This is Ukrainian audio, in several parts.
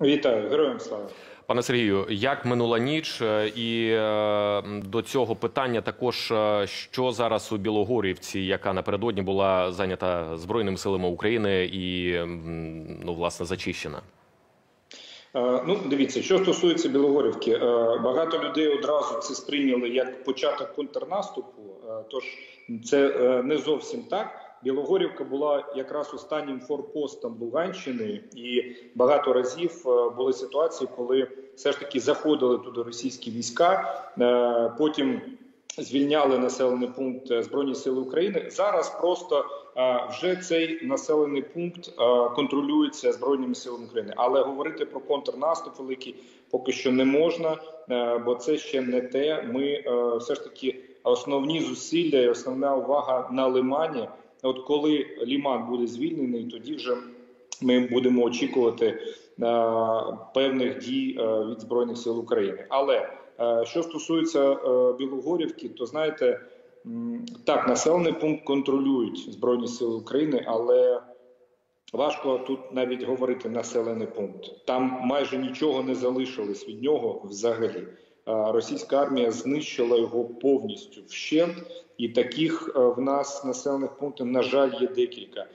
Вітаю, героям слава. Пане Сергію, як минула ніч, Е, і е, до цього питання також е, що зараз у Білогорівці, яка напередодні була зайнята збройними силами України і ну власне зачищена. Ну, дивіться, що стосується Білогорівки, багато людей одразу це сприйняли як початок контрнаступу. Тож це не зовсім так. Білогорівка була якраз останнім форпостом Луганщини, і багато разів е, були ситуації, коли все ж таки заходили туди російські війська. е, Потім звільняли населений пункт е, Збройні Сили України. Зараз просто вже цей населений пункт контролюється Збройними силами України. Але говорити про контрнаступ великий поки що не можна, бо це ще не те. Ми все ж таки основні зусилля і основна увага на лимані. От коли ліман буде звільнений, тоді вже ми будемо очікувати е, певних дій е, від збройних сил України. Але е, що стосується Білогорівки, то знаєте, так населений пункт контролюють збройні сили України, але важко тут навіть говорити населений пункт. Там майже нічого не залишилось від нього взагалі. Російська армія знищила його повністю вщент, і таких е, в нас населених пунктів, на жаль, є декілька. Е,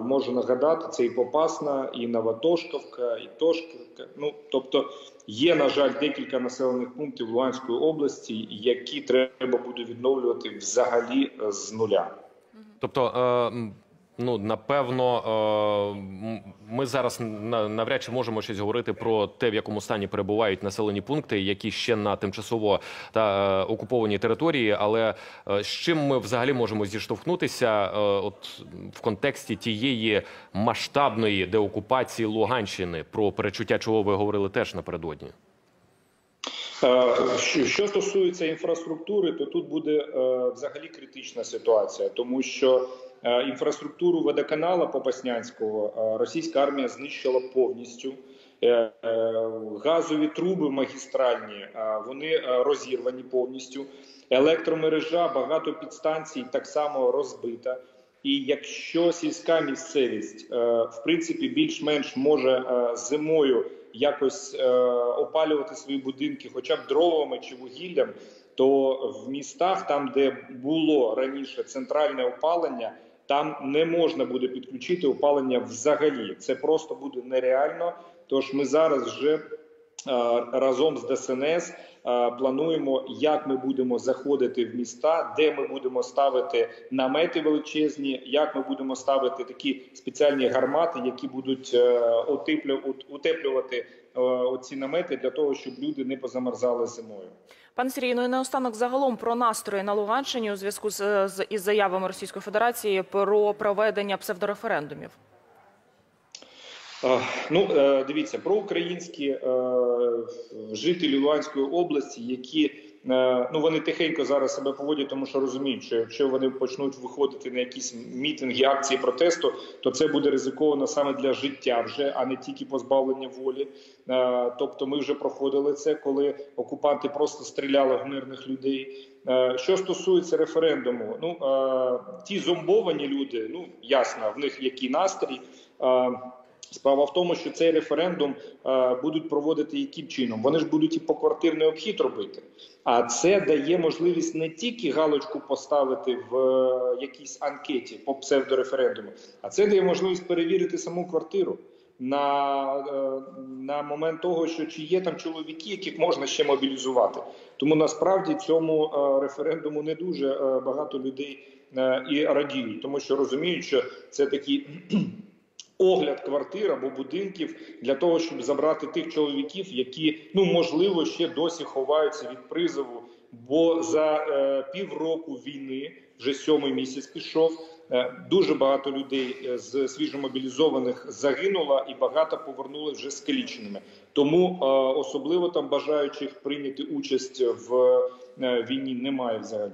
Можу нагадати, це і Попасна, і Новотошковка, і Тошківка. Ну тобто є, на жаль, декілька населених пунктів Луганської області, які треба буде відновлювати взагалі е, з нуля. Тобто, ну напевно, е, ми зараз навряд чи можемо щось говорити про те, в якому стані перебувають населені пункти, які ще на тимчасово та е, окупованій території. Але е, з чим ми взагалі можемо зіштовхнутися, от в контексті тієї масштабної деокупації Луганщини, про перечуття чого ви говорили теж напередодні. Що стосується інфраструктури, то тут буде взагалі критична ситуація, тому що інфраструктуру водоканала Попаснянського е, російська армія знищила повністю. Е, е, Газові труби магістральні е, вони е, розірвані повністю. Електромережа, багато підстанцій так само розбита. І якщо сільська місцевість, е, в принципі, більш-менш може е, зимою якось е, опалювати свої будинки, хоча б дровами чи вугіллям, то в містах, там де було раніше центральне опалення, там не можна буде підключити опалення взагалі. Це просто буде нереально. Тож ми зараз вже е, разом з ДСНС е, плануємо, як ми будемо заходити в міста, де ми будемо ставити намети величезні, як ми будемо ставити такі спеціальні гармати, які будуть е, утеплювати оці намети для того, щоб люди не позамерзали зимою. Пане Сергій, ну і наостанок загалом про настрої на Луганщині у зв'язку з, з із заявами Російської Федерації про проведення псевдореферендумів. Ну, е, дивіться про українські е, жителі Луганської області, які ну вони тихенько зараз себе поводять, тому що розуміють, що якщо вони почнуть виходити на якісь мітинги, акції протесту, то це буде ризиковано саме для життя, вже а не тільки позбавлення волі. Е, Тобто, ми вже проходили це, коли окупанти просто стріляли в мирних людей. Е, Що стосується референдуму, ну е, ті зомбовані люди, ну ясно, в них який настрій. Справа в тому, що цей референдум е, будуть проводити яким чином? Вони ж будуть і поквартирний обхід робити. А це дає можливість не тільки галочку поставити в е, якійсь анкеті по псевдореферендуму, а це дає можливість перевірити саму квартиру на, е, на момент того, що чи є там чоловіки, яких можна ще мобілізувати. Тому насправді цьому е, референдуму не дуже е, багато людей і радіють, тому що розуміють, що це такі огляд квартир або будинків для того, щоб забрати тих чоловіків, які ну можливо ще досі ховаються від призову. Бо за е, півроку війни, вже сьомий місяць пішов. е, Дуже багато людей е, з свіжомобілізованих загинуло, і багато повернули вже скаліченими. Тому е, особливо там бажаючих прийняти участь в е, війні немає взагалі.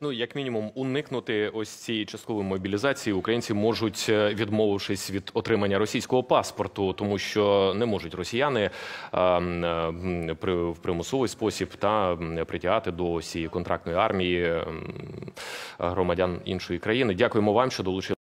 Ну, як мінімум, уникнути ось цієї часткової мобілізації українці можуть, е, відмовившись від отримання російського паспорту, тому що не можуть росіяни е, м, при в примусовий спосіб та притягати до цієї контрактної армії громадян іншої країни. Дякуємо вам, що долучили.